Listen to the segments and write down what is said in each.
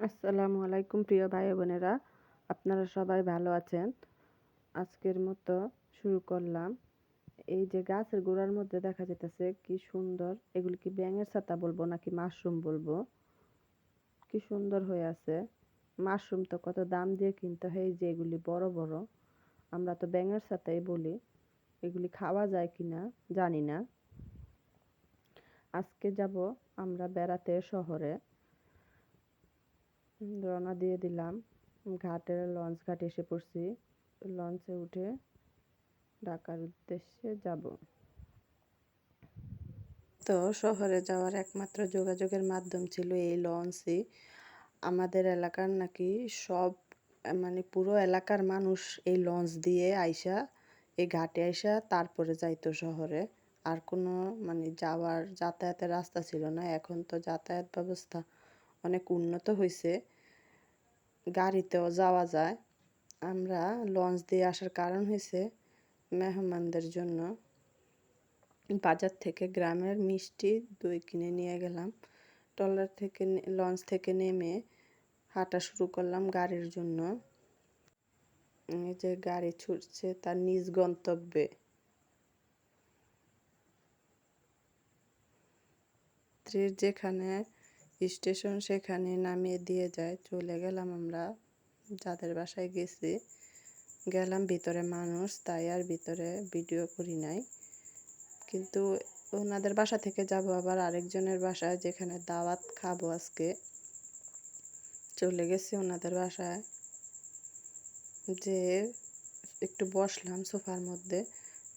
আসসালামু আলাইকুম প্রিয় ভাই বোনেরা। আপনারা সবাই ভালো আছেন? আজকের মতো শুরু করলাম। এই যে গাছের গোড়ার মধ্যে দেখা যেতেছে কি সুন্দর, এগুলি কি ব্যাঙের ছাতা বলব নাকি মাশরুম বলব? কি সুন্দর হয়ে আছে। মাশরুম তো কত দাম দিয়ে কিনতে হয় যে এগুলি বড় বড়। আমরা তো ব্যাঙের ছাতাই বলি। এগুলি খাওয়া যায় কিনা জানি না। আজকে যাব আমরা বেড়াতে শহরে। রওনা দিয়ে দিলাম। ঘাটে লঞ্চ ঘাটে এসে পড়ছি। লঞ্চে উঠে ঢাকার উদ্দেশ্যে যাব। তো শহরে যাওয়ার একমাত্র যোগাযোগের মাধ্যম ছিল এই লঞ্চই। আমাদের এলাকার নাকি সব মানে পুরো এলাকার মানুষ এই লঞ্চ দিয়ে আইসা, এই ঘাটে আইসা তারপরে যাইতো শহরে। আর কোনো মানে যাওয়ার যাতায়াতের রাস্তা ছিল না। এখন তো যাতায়াত ব্যবস্থা অনেক উন্নত হয়েছে গাড়িতেও যাওয়া যায়। আমরা লঞ্চ দিয়ে আসার কারণ হয়েছে মেহমানদের জন্য। বাজার থেকে গ্রামের মিষ্টি দই কিনে নিয়ে গেলাম। ট্রলার থেকে লঞ্চ থেকে নেমে হাঁটা শুরু করলাম গাড়ির জন্য। যে গাড়ি ছুটছে তার নিজ গন্তব্যে। যেখানে স্টেশন সেখানে নামিয়ে দিয়ে যায়। চলে গেলাম আমরা যাদের বাসায় গেছি। গেলাম ভিতরে মানুষ, তাই আর ভিতরে ভিডিও করি নাই। কিন্তু ওনাদের বাসা থেকে যাব আবার আরেকজনের বাসায় যেখানে দাওয়াত খাব আজকে। চলে গেছি ওনাদের বাসায়। যে একটু বসলাম সোফার মধ্যে।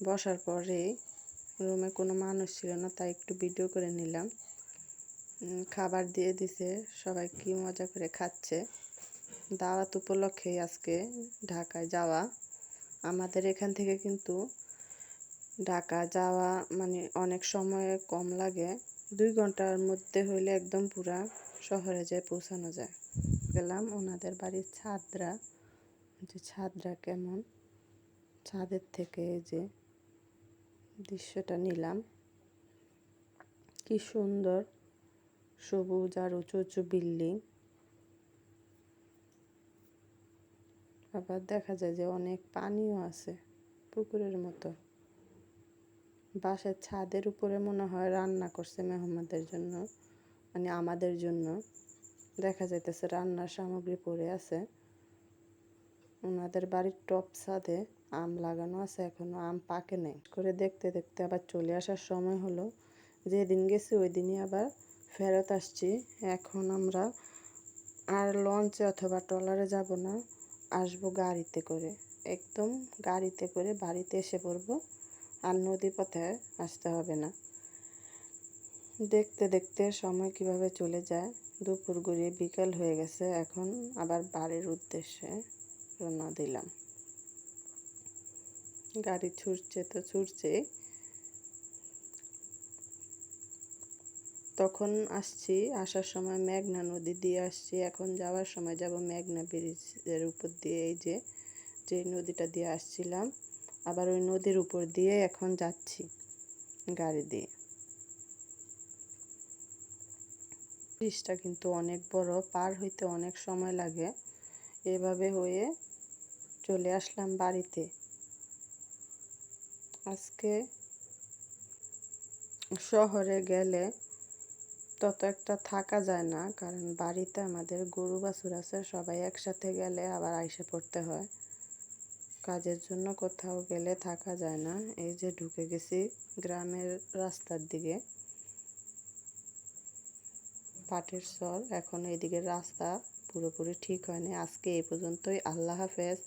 বসার পরে রুমে কোনো মানুষ ছিল না, তাই একটু ভিডিও করে নিলাম। খাবার দিয়ে দিছে, সবাই কি মজা করে খাচ্ছে। দাওয়াত উপলক্ষেই আজকে ঢাকায় যাওয়া। আমাদের এখান থেকে কিন্তু ঢাকা যাওয়া মানে অনেক সময় কম লাগে। দুই ঘণ্টার মধ্যে হইলে একদম পুরা শহরে যেয়ে পৌঁছানো যায়। গেলাম ওনাদের বাড়ির ছাদরা। যে ছাদরা কেমন? ছাদের থেকে যে দৃশ্যটা নিলাম। কি সুন্দর। সবুজ আর উঁচু উঁচু বিল্ডিং। আবার দেখা যায় যে অনেক পানিও আছে পুকুরের মতো। বাসার ছাদের উপরে মনে হয় রান্না করছে মেহমানদের জন্য মানে আমাদের জন্য। দেখা যাইতেছে রান্নার সামগ্রী পড়ে আছে। ওনাদের বাড়ির টপ ছাদে আম লাগানো আছে, এখনও আম পাকে নেই। করে দেখতে দেখতে আবার চলে আসার সময় হলো। যেদিন গেছি ওই দিনই আবার ফেরত আসছি। এখন আমরা আর লঞ্চে অথবা ট্রলারে যাব না। আসব গাড়িতে করে। একদম গাড়িতে করে বাড়িতে এসে পড়ব। আর নদী পথে আসতে হবে না। দেখতে দেখতে সময় কীভাবে চলে যায়। দুপুর গড়িয়ে বিকাল হয়ে গেছে। এখন আবার বাড়ির উদ্দেশ্যে রওনা দিলাম। গাড়ি ছুটছে তো ছুটছে তখন আসছি, আসার সময় মেঘনা নদী দিয়ে আসছি। এখন যাওয়ার সময় যাব মেঘনা ব্রিজের উপর দিয়ে, এই যে যে নদীটা দিয়ে আসছিলাম। আবার ওই নদীর উপর দিয়ে এখন যাচ্ছি গাড়ি দিয়ে। ব্রিজটা কিন্তু অনেক বড়, পার হইতে অনেক সময় লাগে। এভাবে হয়ে চলে আসলাম বাড়িতে। আজকে শহরে গেলে তত একটা থাকা যায় না। কারণ বাড়িতে আমাদের গরু, বাছুর আছে, সবাই একসাথে গেলে আবার আইসে পড়তে হয়। কাজের জন্য কোথাও গেলে থাকা যায় না। এই যে ঢুকে গেছি গ্রামের রাস্তার দিকে। পাটের চর, এখন এইদিকে রাস্তা পুরোপুরি ঠিক হয়নি। আজকে এই পর্যন্তই। আল্লাহ হাফেজ।